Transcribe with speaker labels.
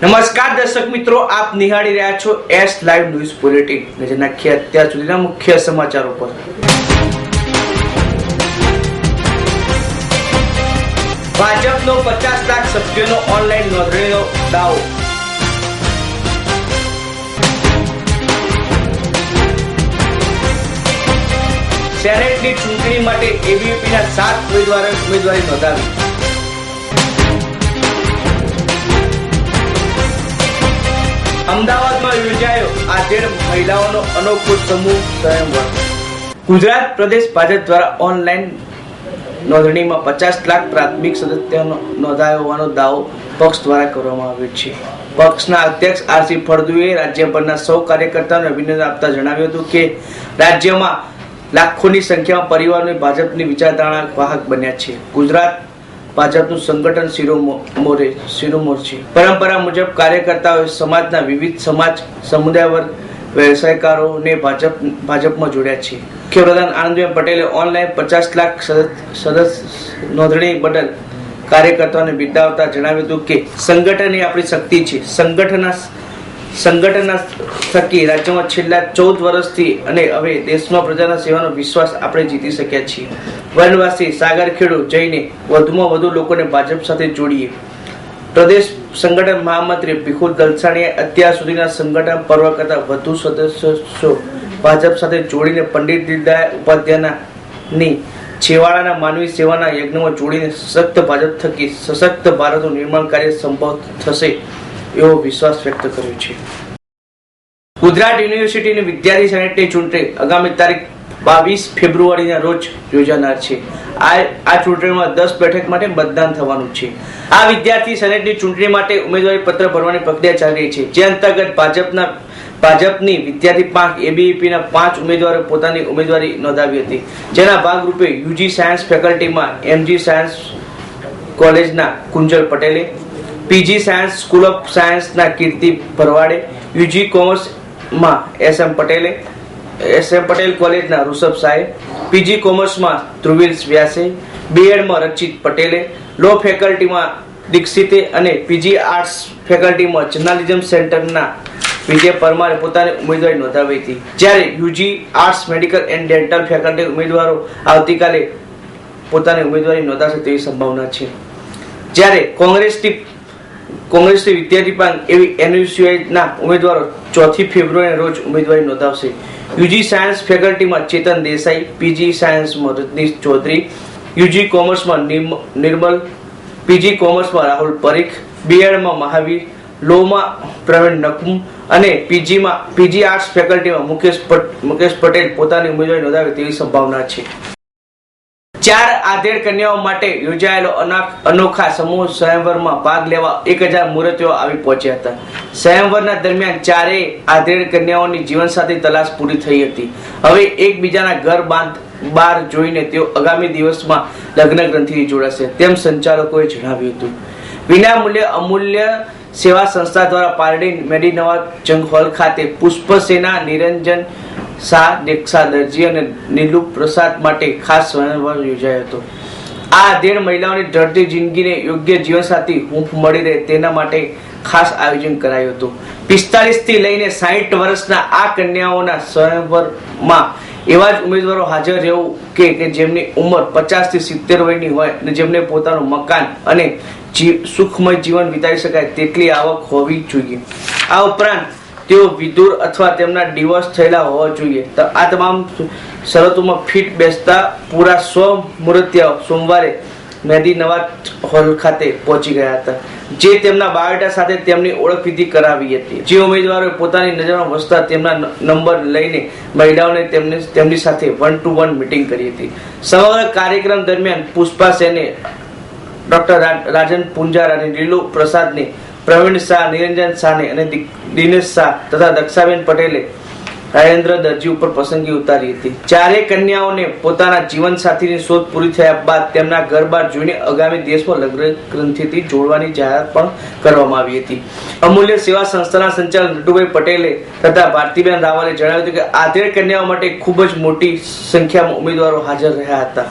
Speaker 1: નમસ્કાર દર્શક મિત્રો, આપ નિહાળી રહ્યા છો એસ લાઈવ ન્યૂઝ બુલેટિન નજર નાખીએ અત્યાર સુધીના મુખ્ય સમાચારો પર ભાજપનો પચાસ લાખ સભ્યોનો ઓનલાઈન નોંધણીનો દાવો. સેનેટની ચૂંટણી માટે એબીવીપીના સાત ઉમેદવારોએ ઉમેદવારી નોંધાવી. અમદાવાદમાં યોજાયો આધેડ મહિલાઓનો અનોખો સમૂહ સ્વયંવર. ગુજરાત પ્રદેશ ભાજપ દ્વારા ઓનલાઈન નોંધણીમાં પચાસ લાખ પ્રાથમિક સદસ્યનો નોંધાયો હોવાનો દાવો પક્ષ દ્વારા કરવામાં આવ્યો છે. પક્ષના અધ્યક્ષ આરસી ફળદુએ રાજ્યભરના સૌ કાર્યકર્તાઓને અભિનંદન આપતા જણાવ્યું હતું કે રાજ્યમાં લાખોની સંખ્યામાં પરિવારોની ભાજપની વિચારધારણા વાહક બન્યા છે. ગુજરાત ભાજપનું સંગઠન શિરોમોરે શિરોમોર છે પરંપરા મુજબ કાર્યકર્તાઓએ સમાજના વિવિધ સમાજ, સમુદાય વર્ગ, વ્યવસાયકારોને ભાજપ, ભાજપમાં જોડ્યા છે. મુખ્યપ્રધાન આનંદબેન પટેલે ઓનલાઈન પચાસ લાખ સદસ સદસ્ય નોંધણી બદલ કાર્યકર્તાઓને બિરદાવતા જણાવ્યું હતું કે સંગઠન એ આપણી શક્તિ છે. સંગઠનના સંગઠનના થકી રાજ્યમાં છેલ્લા ચૌદ વર્ષથી અને હવે દેશમાં પ્રજાના સેવાનો વિશ્વાસ આપણે જીતી શક્યા છીએ. વનવાસી, સાગર ખેડૂ જઈને વધુમાં વધુ લોકોને ભાજપ સાથે જોડીએ. પ્રદેશ સંગઠન મહામંત્રી ભીખુ દલસાણીએ અત્યાર સુધીના સંગઠન પર્વ કરતાં વધુ સદસ્યો ભાજપ સાથે જોડીને પંડિત દીનદયાળ ઉપાધ્યાયના છેવાડાના માનવી સેવાના યજ્ઞમાં જોડીને સશક્ત ભાજપ થકી સશક્ત ભારતનું નિર્માણ કાર્ય સંભવ થશે. એવો વિશ્વાસ વ્યક્ત કર્યો છે. ગુજરાત યુનિવર્સિટીની વિદ્યાર્થી સેનેટની ચૂંટણી આગામી તારીખ બાવીસ ફેબ્રુઆરીના રોજ યોજાનાર છે. આ આ ચૂંટણીમાં દસ બેઠક માટે મતદાન થવાનું છે. આ વિદ્યાર્થી સેનેટની ચૂંટણી માટે ઉમેદવારી પત્ર ભરવાની પ્રક્રિયા ચાલી રહી છે. જે અંતર્ગત ભાજપના ભાજપની વિદ્યાર્થી પાંખ એબીવીપીના પાંચ ઉમેદવારો પોતાની ઉમેદવારી નોંધાવી હતી. જેના ભાગરૂપે યુજી સાયન્સ ફેકલ્ટીમાં એમજી સાયન્સ કોલેજના કુંજલ પટેલે પીજી સાયન્સ, સ્કૂલ ઓફ સાયન્સના કીર્તિ ભરવાડે, યુજી કોમર્સમાં એસ એમ પટેલે, એસ એમ પટેલ કોલેજના ઋષભ સાહેબ પીજી કોમર્સમાં ધ્રુવીલ વ્યાસે, બીએડમાં રચિત પટેલે, લો ફેકલ્ટીમાં દીક્ષિતે અને પીજી આર્ટ્સ ફેકલ્ટીમાં જર્નાલિઝમ સેન્ટરના વિજય પરમારે પોતાની ઉમેદવારી નોંધાવી હતી. જ્યારે UG arts, medical and dental faculty ઉમેદવારો આવતીકાલે પોતાની ઉમેદવારી નોંધાશે તેવી સંભાવના છે. જ્યારે કોંગ્રેસની કોંગ્રેસની વિદ્યાર્થી પાંખ એવી એનયુસીઆઈના ઉમેદવારો ચોથી ફેબ્રુઆરી રોજ ઉમેદવારી નોંધાવશે. યુજી સાયન્સ ફેકલ્ટીમાં ચેતન દેસાઈ, પીજી સાયન્સમાં રજનીશ ચૌધરી, યુજી કોમર્સમાં નિર્મલ, પીજી કોમર્સમાં રાહુલ પરીખ, બીએડમાં મહાવીર, લોમાં પ્રવીણ નકુમ અને પીજીમાં, પીજી આર્ટ્સ ફેકલ્ટીમાં મુકેશ મુકેશ પટેલ પોતાની ઉમેદવારી નોંધાવે તેવી સંભાવના છે. ચાર આધેડ કન્યાઓ માટે યોજાયેલો અનોખા સમૂહ સ્વયંવરમાં ભાગ લેવા એક હજાર મૂર્તિઓ આવી પહોંચ્યા હતા. સ્વયંવરના દરમિયાન ચારેય આધેડ કન્યાઓની જીવનસાથી તલાશ પૂરી થઈ હતી. હવે એકબીજાના ઘર બાંધ બાર જોઈને તેઓ આગામી દિવસમાં લગ્ન ગ્રંથિથી જોડાશે તેમ સંચાલકોએ જણાવ્યું હતું. વિના મૂલ્યે અમૂલ્ય સેવા સંસ્થા દ્વારા પારડી મેડીનવા જંગ હોલ ખાતે પુષ્પસેના નિરંજન શાહ દેક્ષા દરજી અને નીલુ પ્રસાદ માટે ખાસ સ્વયંવર યોજાયો હતો. આ આધેડ મહિલાઓની ઢળતી જિંદગીને યોગ્ય જીવનસાથી હૂંફ મળી રહે તેના માટે ખાસ આયોજન કરાયું હતું. પિસ્તાલીસથી લઈને સાહીઠ વર્ષના આ કન્યાઓના સ્વયંવરમાં એવા જ ઉમેદવારો હાજર રહેવું કે કે જેમની ઉંમર પચાસથી સિત્તેર વયની હોય અને જેમને પોતાનું મકાન અને સુખમય જીવન વિતાવી શકાય તેટલી આવક હોવી જોઈએ. આ ઉપરાંત તેઓ વિદુર અથવા તેમના ડિવોર્સ થયેલા હોવા જોઈએ. તો આ તમામ શરતોમાં ફિટ બેસતા પૂરા સ્વ મૂર્તિઓ સોમવારે મહેદી નવા હોલ ખાતે પહોંચી ગયા હતા. જે તેમના બાયોડેટા સાથે તેમની ઓળખ વિધિ કરાવી હતી. જે ઉમેદવારોએ પોતાની નજરમાં વસતા તેમના નંબર લઈને મહિલાઓને તેમને, તેમની સાથે વન ટુ વન મીટિંગ કરી હતી. સમગ્ર કાર્યક્રમ દરમિયાન પુષ્પા સેને ડોક્ટર રાજન પુંજાર અને લીલુ પ્રસાદને પ્રવીણ શાહ, નિરંજન શાહને અને દિનેશ શાહ તથા દક્ષાબેન પટેલે રાજેન્દ્ર દરજી ઉપર પસંદગી ઉતારી હતી. ચારે કન્યાઓને પોતાના જીવન સાથીની શોધ પૂરી થયા બાદ તેમના ઘર બાર જોઈને આગામી દેશમાં લગ્ન ગ્રંથિથી જોડવાની જાહેરાત પણ કરવામાં આવી હતી. અમૂલ્ય સેવા સંસ્થાના સંચાલક નટુભાઈ પટેલે તથા ભારતીબેન રાવલે જણાવ્યું હતું કે આધેડ કન્યાઓ માટે ખૂબ જ મોટી સંખ્યામાં ઉમેદવારો હાજર રહ્યા હતા.